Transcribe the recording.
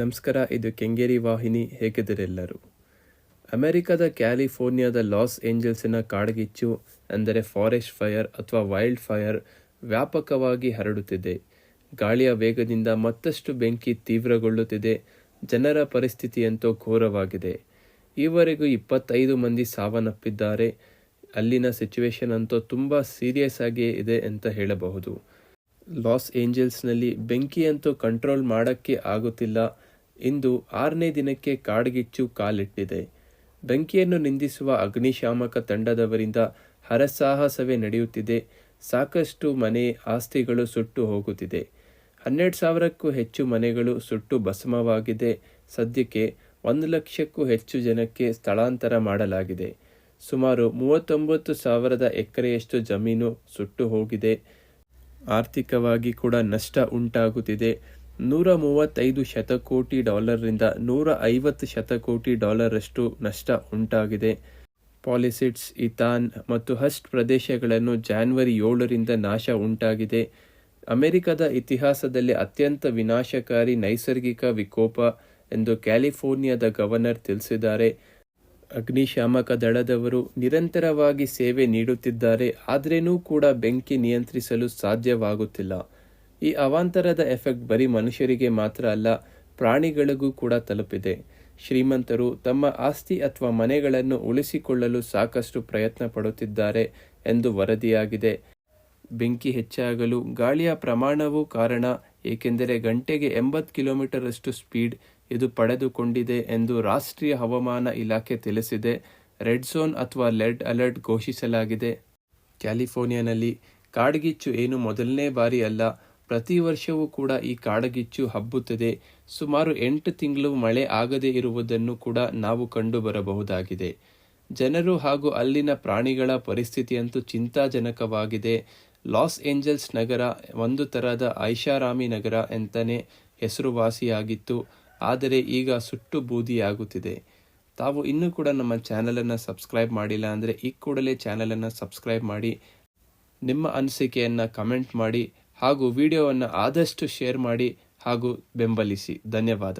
ನಮಸ್ಕಾರ, ಇದು ಕೆಂಗೇರಿ ವಾಹಿನಿ, ಹೇಗಿದ್ದರೆಲ್ಲರೂ? ಅಮೆರಿಕದ ಕ್ಯಾಲಿಫೋರ್ನಿಯಾದ ಲಾಸ್ ಏಂಜಲ್ಸಿನ ಕಾಡ್ಗಿಚ್ಚು, ಅಂದರೆ ಫಾರೆಸ್ಟ್ ಫೈರ್ ಅಥವಾ ವೈಲ್ಡ್ ಫೈರ್, ವ್ಯಾಪಕವಾಗಿ ಹರಡುತ್ತಿದೆ. ಗಾಳಿಯ ವೇಗದಿಂದ ಮತ್ತಷ್ಟು ಬೆಂಕಿ ತೀವ್ರಗೊಳ್ಳುತ್ತಿದೆ. ಜನರ ಪರಿಸ್ಥಿತಿಯಂತೂ ಘೋರವಾಗಿದೆ. ಈವರೆಗೂ ಇಪ್ಪತ್ತೈದು ಮಂದಿ ಸಾವನ್ನಪ್ಪಿದ್ದಾರೆ. ಅಲ್ಲಿನ ಸಿಚುವೇಶನ್ ಅಂತೂ ತುಂಬ ಸೀರಿಯಸ್ ಆಗಿಯೇ ಇದೆ ಅಂತ ಹೇಳಬಹುದು. ಲಾಸ್ ಏಂಜಲ್ಸ್ನಲ್ಲಿ ಬೆಂಕಿಯಂತೂ ಕಂಟ್ರೋಲ್ ಮಾಡೋಕ್ಕೆ ಆಗುತ್ತಿಲ್ಲ. ಇಂದು ಆರನೇ ದಿನಕ್ಕೆ ಕಾಡ್ಗಿಚ್ಚು ಕಾಲಿಟ್ಟಿದೆ. ಬೆಂಕಿಯನ್ನು ನಿಂದಿಸುವ ಅಗ್ನಿಶಾಮಕ ತಂಡದವರಿಂದ ಹರಸಾಹಸವೇ ನಡೆಯುತ್ತಿದೆ. ಸಾಕಷ್ಟು ಮನೆ ಆಸ್ತಿಗಳು ಸುಟ್ಟು ಹೋಗುತ್ತಿದೆ. ಹನ್ನೆರಡು ಸಾವಿರಕ್ಕೂ ಹೆಚ್ಚು ಮನೆಗಳು ಸುಟ್ಟು ಭಸ್ಮವಾಗಿದೆ. ಸದ್ಯಕ್ಕೆ ಒಂದು ಲಕ್ಷಕ್ಕೂ ಹೆಚ್ಚು ಜನಕ್ಕೆ ಸ್ಥಳಾಂತರ ಮಾಡಲಾಗಿದೆ. ಸುಮಾರು ಮೂವತ್ತೊಂಬತ್ತು ಸಾವಿರದ ಎಕರೆಯಷ್ಟು ಜಮೀನು ಸುಟ್ಟು ಹೋಗಿದೆ. ಆರ್ಥಿಕವಾಗಿ ಕೂಡ ನಷ್ಟ ಉಂಟಾಗುತ್ತಿದೆ. ನೂರ ಮೂವತ್ತೈದು ಶತಕೋಟಿ ಡಾಲರ್ರಿಂದ ನೂರ ಐವತ್ತು ಶತಕೋಟಿ ಡಾಲರಷ್ಟು ನಷ್ಟ ಉಂಟಾಗಿದೆ. ಪಾಲಿಸಿಟ್ಸ್ ಇತಾನ್ ಮತ್ತು ಹಸ್ಟ್ ಪ್ರದೇಶಗಳನ್ನು ಜಾನ್ವರಿ ಏಳರಿಂದ ನಾಶ ಉಂಟಾಗಿದೆ. ಅಮೆರಿಕದ ಇತಿಹಾಸದಲ್ಲಿ ಅತ್ಯಂತ ವಿನಾಶಕಾರಿ ನೈಸರ್ಗಿಕ ವಿಕೋಪ ಎಂದು ಕ್ಯಾಲಿಫೋರ್ನಿಯಾದ ಗವರ್ನರ್ ತಿಳಿಸಿದ್ದಾರೆ. ಅಗ್ನಿಶಾಮಕ ದಳದವರು ನಿರಂತರವಾಗಿ ಸೇವೆ ನೀಡುತ್ತಿದ್ದಾರೆ, ಆದ್ರೇನೂ ಕೂಡ ಬೆಂಕಿ ನಿಯಂತ್ರಿಸಲು ಸಾಧ್ಯವಾಗುತ್ತಿಲ್ಲ. ಈ ಅವಾಂತರದ ಎಫೆಕ್ಟ್ ಬರೀ ಮನುಷ್ಯರಿಗೆ ಮಾತ್ರ ಅಲ್ಲ, ಪ್ರಾಣಿಗಳಿಗೂ ಕೂಡ ತಲುಪಿದೆ. ಶ್ರೀಮಂತರು ತಮ್ಮ ಆಸ್ತಿ ಅಥವಾ ಮನೆಗಳನ್ನು ಉಳಿಸಿಕೊಳ್ಳಲು ಸಾಕಷ್ಟು ಪ್ರಯತ್ನ ಪಡುತ್ತಿದ್ದಾರೆ ಎಂದು ವರದಿಯಾಗಿದೆ. ಬೆಂಕಿ ಹೆಚ್ಚಾಗಲು ಗಾಳಿಯ ಪ್ರಮಾಣವೂ ಕಾರಣ, ಏಕೆಂದರೆ ಗಂಟೆಗೆ ಎಂಬತ್ತು ಕಿಲೋಮೀಟರಷ್ಟು ಸ್ಪೀಡ್ ಇದು ಪಡೆದುಕೊಂಡಿದೆ ಎಂದು ರಾಷ್ಟ್ರೀಯ ಹವಾಮಾನ ಇಲಾಖೆ ತಿಳಿಸಿದೆ. ರೆಡ್ ಝೋನ್ ಅಥವಾ ಲೆಡ್ ಅಲರ್ಟ್ ಘೋಷಿಸಲಾಗಿದೆ. ಕ್ಯಾಲಿಫೋರ್ನಿಯಾನಲ್ಲಿ ಕಾಡ್ಗಿಚ್ಚು ಏನು ಮೊದಲನೇ ಬಾರಿ ಅಲ್ಲ ಪ್ರತಿ ವರ್ಷವೂ ಕೂಡ ಈ ಕಾಡಗಿಚ್ಚು ಹಬ್ಬುತ್ತದೆ. ಸುಮಾರು ಎಂಟು ತಿಂಗಳು ಮಳೆ ಆಗದೇ ಇರುವುದನ್ನು ಕೂಡ ನಾವು ಕಂಡು ಬರಬಹುದಾಗಿದೆ. ಜನರು ಹಾಗೂ ಅಲ್ಲಿನ ಪ್ರಾಣಿಗಳ ಪರಿಸ್ಥಿತಿಯಂತೂ ಚಿಂತಾಜನಕವಾಗಿದೆ. ಲಾಸ್ ಏಂಜಲ್ಸ್ ನಗರ ಒಂದು ತರಹದ ಐಷಾರಾಮಿ ನಗರ ಎಂತಲೇ ಹೆಸರುವಾಸಿಯಾಗಿತ್ತು, ಆದರೆ ಈಗ ಸುಟ್ಟು ಬೂದಿಯಾಗುತ್ತಿದೆ. ತಾವು ಇನ್ನೂ ಕೂಡ ನಮ್ಮ ಚಾನಲನ್ನು ಸಬ್ಸ್ಕ್ರೈಬ್ ಮಾಡಿಲ್ಲ ಅಂದರೆ ಈ ಕೂಡಲೇ ಚಾನಲನ್ನು ಸಬ್ಸ್ಕ್ರೈಬ್ ಮಾಡಿ, ನಿಮ್ಮ ಅನಿಸಿಕೆಯನ್ನು ಕಮೆಂಟ್ ಮಾಡಿ ಹಾಗೂ ವಿಡಿಯೋವನ್ನು ಆದಷ್ಟು ಶೇರ್ ಮಾಡಿ ಹಾಗೂ ಬೆಂಬಲಿಸಿ. ಧನ್ಯವಾದ.